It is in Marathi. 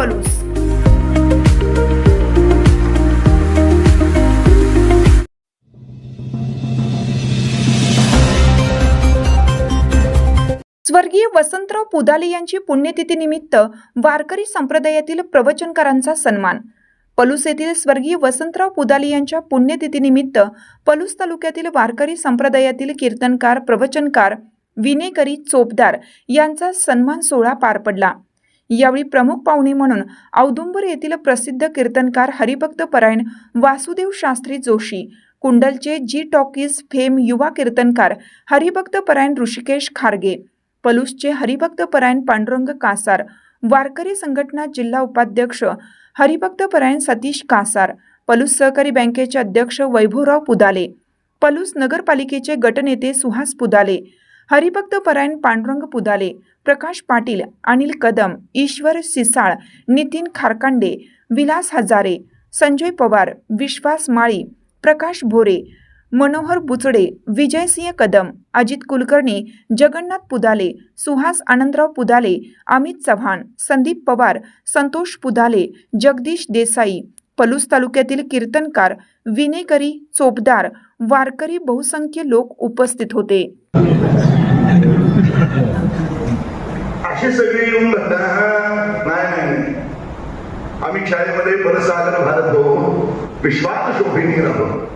पलूस. स्वर्गीय वसंतराव पुदाले यांची पुण्यतिथी निमित्त वारकरी संप्रदायातील प्रवचनकारांचा सन्मान. पलूस येथील स्वर्गीय वसंतराव पुदाले यांच्या पुण्यतिथीनिमित्त पलूस तालुक्यातील वारकरी संप्रदायातील कीर्तनकार प्रवचनकार विनेकरी चोपदार यांचा सन्मान सोहळा पार पडला. यावेळी प्रमुख पाहुणे म्हणून औदुंबर येथील प्रसिद्ध कीर्तनकार हरिभक्त परायण वासुदेव शास्त्री जोशी कुंडलचे जी टॉकीज फेम युवा कीर्तनकार हरिभक्त परायण ऋषिकेश खारगे पलूसचे हरिभक्त परायण पांडुरंग कासार वारकरी संघटना जिल्हा उपाध्यक्ष हरिभक्त परायण सतीश कासार पलूस सहकारी बँकेचे अध्यक्ष वैभवराव पुदाले पलूस नगरपालिकेचे गटनेते सुहास पुदाले हरिभक्त परायण पांडुरंग पुदाले प्रकाश पाटील अनिल कदम ईश्वर सिसाळ नितीन खारकांडे विलास हजारे संजय पवार विश्वास माळी प्रकाश भोरे मनोहर बुचडे विजयसिंह कदम अजित कुलकर्णी जगन्नाथ पुदाले सुहास आनंदराव पुदाले अमित चव्हाण संदीप पवार संतोष पुदाले जगदीश देसाई पलूस तालुक्यातील कीर्तनकार विनेकरी चोपदार वारकरी बहुसंख्य लोक उपस्थित होते. असे सगळे येऊन म्हणतात नाही आम्ही शाळेमध्ये बरं साधन भारत हो विश्वास शोभिनी राहतो